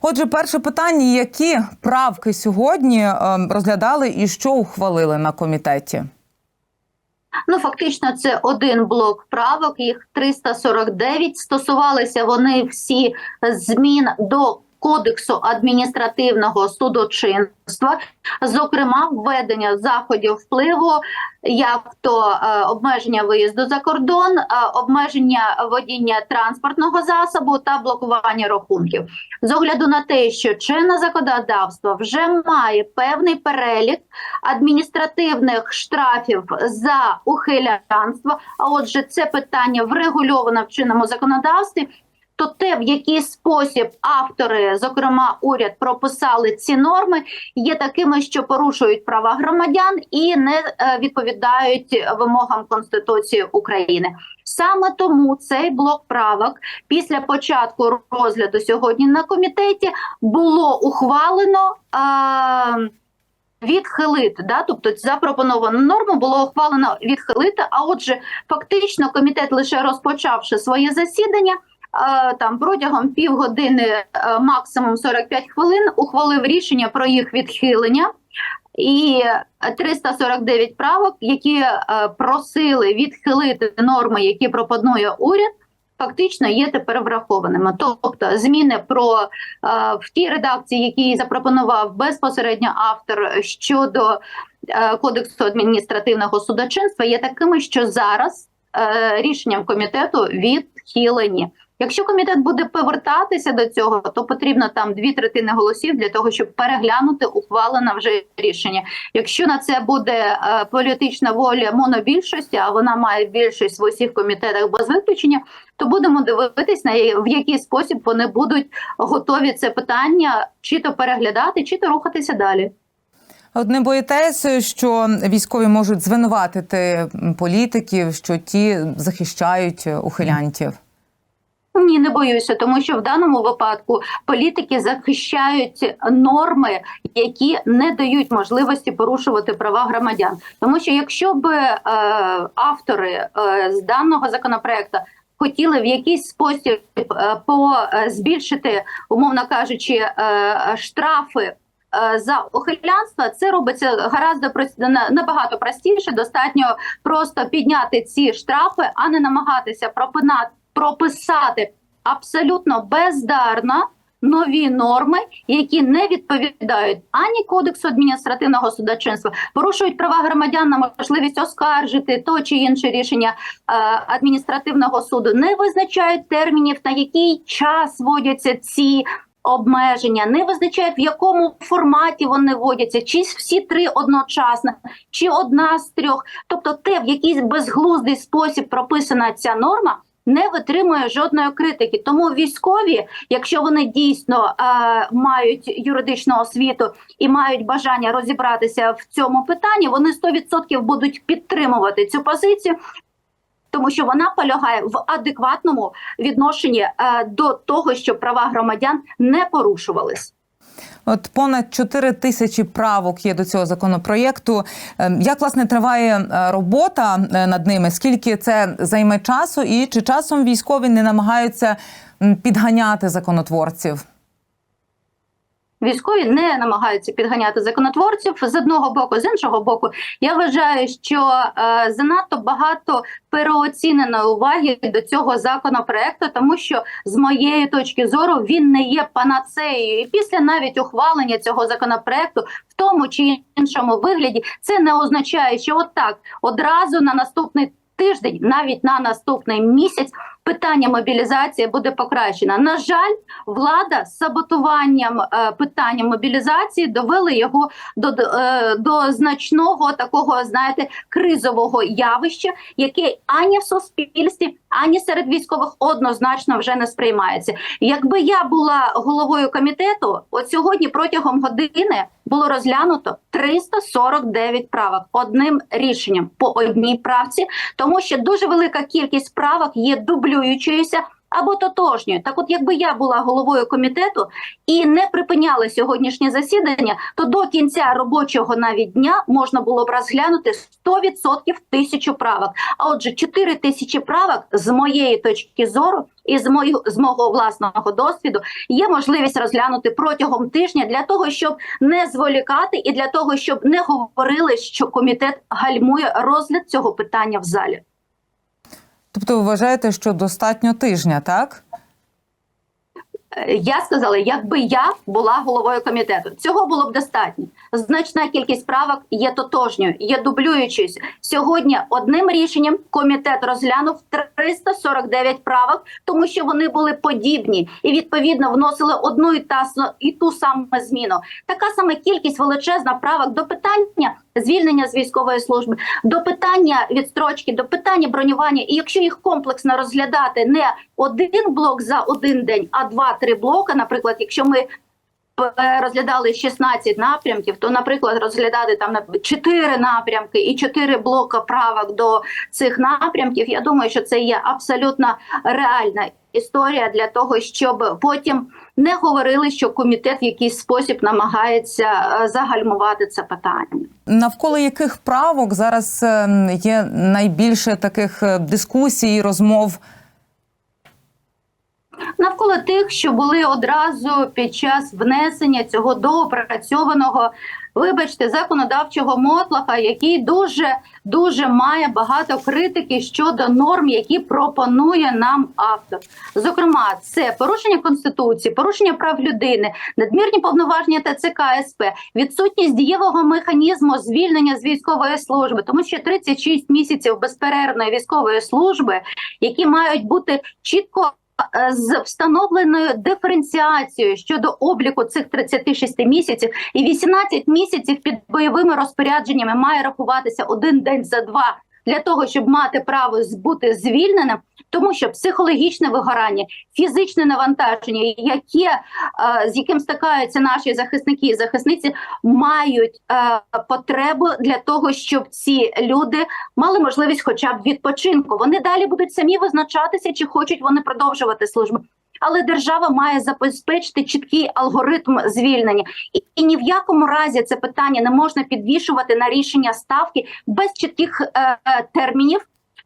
Отже, перше питання: які правки сьогодні е, розглядали і що ухвалили на комітеті? Ну, фактично, це один блок правок, їх 349. Стосувалися вони всі змін до Кодексу адміністративного судочинства, зокрема, введення заходів впливу, як то е, обмеження виїзду за кордон, е, обмеження водіння транспортного засобу та блокування рахунків. З огляду на те, що чинне законодавство вже має певний перелік адміністративних штрафів за ухилянство. А отже, це питання врегульовано в чинному законодавстві. То те, в який спосіб автори, зокрема уряд, прописали ці норми, є такими, що порушують права громадян і не е, відповідають вимогам Конституції України. Саме тому цей блок правок після початку розгляду сьогодні на комітеті було ухвалено. Е- Відхилити, да, тобто запропоновану норму було ухвалено відхилити. А отже, фактично, комітет лише розпочавши своє засідання, там протягом півгодини, е, максимум 45 хвилин, ухвалив рішення про їх відхилення. І 349 правок, які е, просили відхилити норми, які пропонує уряд, фактично є тепер врахованими. Тобто, зміни про е, в тій редакції, які запропонував безпосередньо автор щодо е, кодексу адміністративного судочинства, є такими, що зараз е, рішенням комітету відхилені. Якщо комітет буде повертатися до цього, то потрібно там дві третини голосів для того, щоб переглянути ухвалене вже рішення. Якщо на це буде е, політична воля монобільшості, а вона має більшість в усіх комітетах без виключення, то будемо дивитись на в який спосіб вони будуть готові це питання чи то переглядати, чи то рухатися далі. От не боїтеся, що військові можуть звинуватити політиків, що ті захищають ухилянтів. Ні, не боюся, тому що в даному випадку політики захищають норми, які не дають можливості порушувати права громадян. Тому що якщо б е, автори е, з даного законопроекту хотіли в якийсь спосіб е, по збільшити, умовно кажучи, е, штрафи. е, За ухилянство це робиться гаразд набагато простіше. Достатньо просто підняти ці штрафи, а не намагатися пропинати прописати абсолютно бездарно нові норми, які не відповідають ані кодексу адміністративного судочинства, порушують права громадян на можливість оскаржити то чи інше рішення е, адміністративного суду, не визначають термінів, на який час вводяться ці. Обмеження не визначають в якому форматі вони вводяться, чи всі три одночасно, чи одна з трьох. Тобто, те, в якийсь безглуздий спосіб прописана ця норма, не витримує жодної критики. Тому військові, якщо вони дійсно е, мають юридичну освіту і мають бажання розібратися в цьому питанні, вони 100% будуть підтримувати цю позицію. Тому що вона полягає в адекватному відношенні е, до того, щоб права громадян не порушувались. От понад 4 тисячі правок є до цього законопроєкту. Ем, Як власне триває е, робота е, над ними? Скільки це займе часу, і чи часом військові не намагаються підганяти законотворців? Військові не намагаються підганяти законотворців з одного боку, з іншого боку. Я вважаю, що е, занадто багато переоціненої уваги до цього законопроекту, тому що з моєї точки зору він не є панацеєю. І після навіть ухвалення цього законопроекту, в тому чи іншому вигляді, це не означає, що от так одразу на наступний тиждень, навіть на наступний місяць, питання мобілізації буде покращено. На жаль, влада з саботуванням е, питання мобілізації довели його до, е, до значного такого, знаєте, кризового явища, яке ані в суспільстві, ані серед військових однозначно вже не сприймається. Якби я була головою комітету, от сьогодні протягом години було розглянуто 349 правок одним рішенням по одній правці, тому що дуже велика кількість правок є дублюючоюся або тотожньою. Так, от, якби я була головою комітету і не припиняла сьогоднішнє засідання, то до кінця робочого навіть дня можна було б розглянути 100% тисячу правок. А отже, 4 тисячі правок з моєї точки зору і з мого, з мого власного досвіду є можливість розглянути протягом тижня для того, щоб не зволікати, і для того, щоб не говорили, що комітет гальмує розгляд цього питання в залі. Тобто, ви вважаєте, що достатньо тижня, так? Я сказала, якби я була головою комітету, цього було б достатньо. Значна кількість правок є тотожньою, є дублюючою. Сьогодні одним рішенням комітет розглянув 349 правок, тому що вони були подібні і відповідно вносили одну і та і ту саму зміну. Така сама кількість величезна правок до питання звільнення з військової служби, до питання відстрочки, до питання бронювання. І якщо їх комплексно розглядати не один блок за один день, а два-три блока, наприклад, якщо ми розглядали 16 напрямків, то, наприклад, розглядати там на 4 напрямки і 4 блока правок до цих напрямків. Я думаю, що це є абсолютно реальна історія для того, щоб потім не говорили, що комітет в якийсь спосіб намагається е, загальмувати це питання. Навколо яких правок зараз ем, є найбільше таких е, дискусій, і розмов? навколо тих, що були одразу під час внесення цього доопрацьованого, вибачте, законодавчого мотлаха, який дуже дуже має багато критики щодо норм, які пропонує нам автор. Зокрема, це порушення конституції, порушення прав людини, надмірні повноваження ТЦК СП, відсутність дієвого механізму звільнення з військової служби, тому що 36 місяців безперервної військової служби, які мають бути чітко з встановленою диференціацією щодо обліку цих 36 місяців, і 18 місяців під бойовими розпорядженнями має рахуватися один день за два. Для того щоб мати право бути звільненим, тому що психологічне вигорання, фізичне навантаження, яке е, з яким стикаються наші захисники і захисниці, мають е, потребу для того, щоб ці люди мали можливість, хоча б відпочинку. Вони далі будуть самі визначатися, чи хочуть вони продовжувати службу. Але держава має забезпечити чіткий алгоритм звільнення, і, і ні в якому разі це питання не можна підвішувати на рішення ставки без чітких е, е, термінів.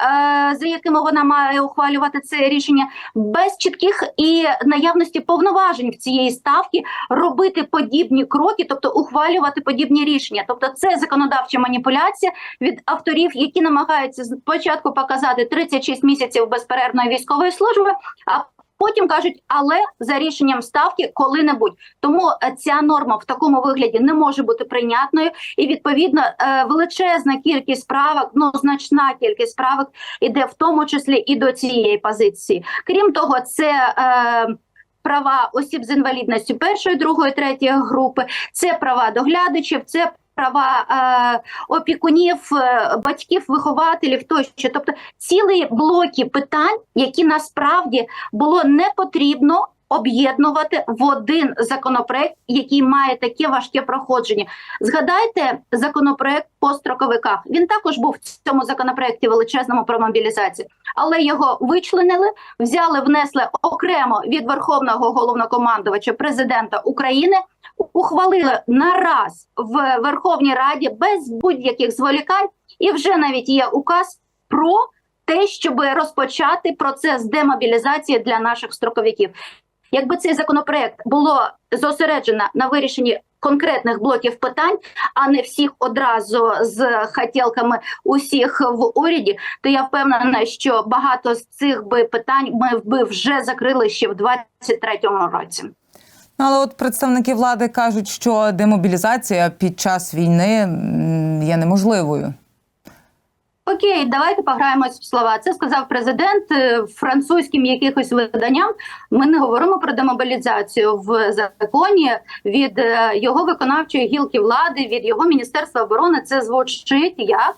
Е, За якими вона має ухвалювати це рішення, без чітких і наявності повноважень в цієї ставки робити подібні кроки, тобто ухвалювати подібні рішення. Тобто, це законодавча маніпуляція від авторів, які намагаються спочатку показати 36 місяців безперервної військової служби, а Потім кажуть, але за рішенням ставки коли-небудь. Тому е, ця норма в такому вигляді не може бути прийнятною, і відповідно е, величезна кількість правок, ну значна кількість правок іде в тому числі і до цієї позиції. Крім того, це. Е, Права осіб з інвалідністю першої, другої, третьої групи, це права доглядачів, це права е, опікунів, е, батьків, вихователів тощо. Тобто цілі блоки питань, які насправді було не потрібно об'єднувати в один законопроект, який має таке важке проходження. Згадайте законопроект по строковиках. Він також був в цьому законопроекті величезному про мобілізацію, але його вичленили, взяли, внесли окремо від верховного головнокомандувача президента України. Ухвалили нараз в Верховній Раді без будь-яких зволікань, і вже навіть є указ про те, щоб розпочати процес демобілізації для наших строковиків. Якби цей законопроект було зосереджено на вирішенні конкретних блоків питань, а не всіх одразу з хотілками усіх в уряді, то я впевнена, що багато з цих би питань ми би вже закрили ще в 2023 році. Ну, Але от представники влади кажуть, що демобілізація під час війни є неможливою. Окей, давайте пограємось в слова. Це сказав президент е, французьким якихось виданням. Ми не говоримо про демобілізацію в законі від е, його виконавчої гілки влади, від його міністерства оборони. Це звучить як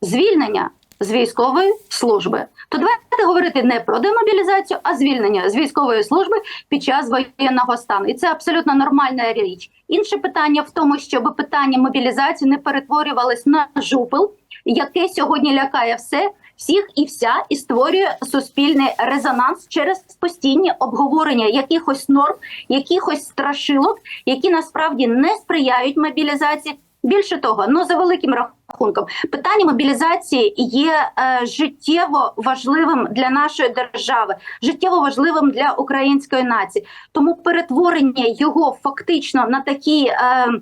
звільнення з військової служби. То давайте говорити не про демобілізацію, а звільнення з військової служби під час воєнного стану. І це абсолютно нормальна річ. Інше питання в тому, щоб питання мобілізації не перетворювалось на жупел, яке сьогодні лякає все. всіх і вся і створює суспільний резонанс через постійні обговорення якихось норм, якихось страшилок, які насправді не сприяють мобілізації. Більше того, ну за великим рахунком, питання мобілізації є е, життєво важливим для нашої держави, життєво важливим для української нації. Тому перетворення його фактично на такий е, е,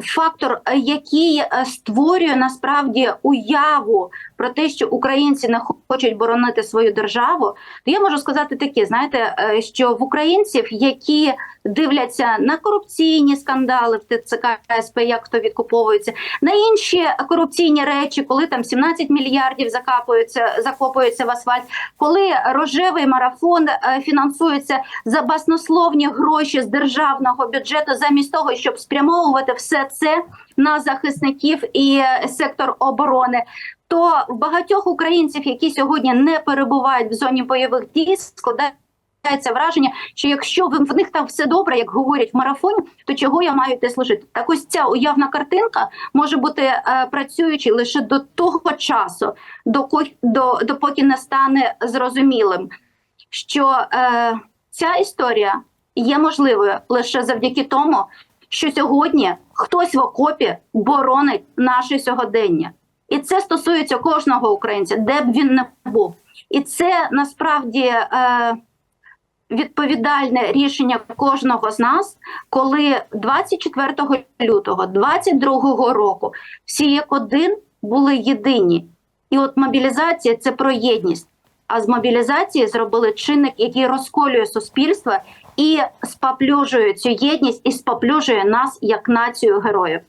фактор, е, який е, створює насправді уяву про те, що українці не хочуть боронити свою державу, то я можу сказати таке: знаєте, е, що в українців, які дивляться на корупційні скандали в ТЦК СП, як хто відкуповується, на інші корупційні речі, коли там 17 мільярдів закапуються, закопуються в асфальт, коли рожевий марафон е, фінансується за баснословні гроші з державного бюджету, замість того, щоб спрямовувати все це на захисників і е, сектор оборони. То в багатьох українців, які сьогодні не перебувають в зоні бойових дій, складається враження, що якщо в них там все добре, як говорять в марафоні, то чого я маю те служити? Так ось ця уявна картинка може бути е, працюючи лише до того часу, до, допоки не стане зрозумілим, що е, ця історія є можливою лише завдяки тому, що сьогодні хтось в окопі боронить наше сьогодення. І це стосується кожного українця, де б він не був. І це насправді е, відповідальне рішення кожного з нас, коли 24 лютого 22 року всі як один були єдині. І от мобілізація це про єдність. А з мобілізації зробили чинник, який розколює суспільство і споплюжує цю єдність, і споплюжує нас як націю героїв.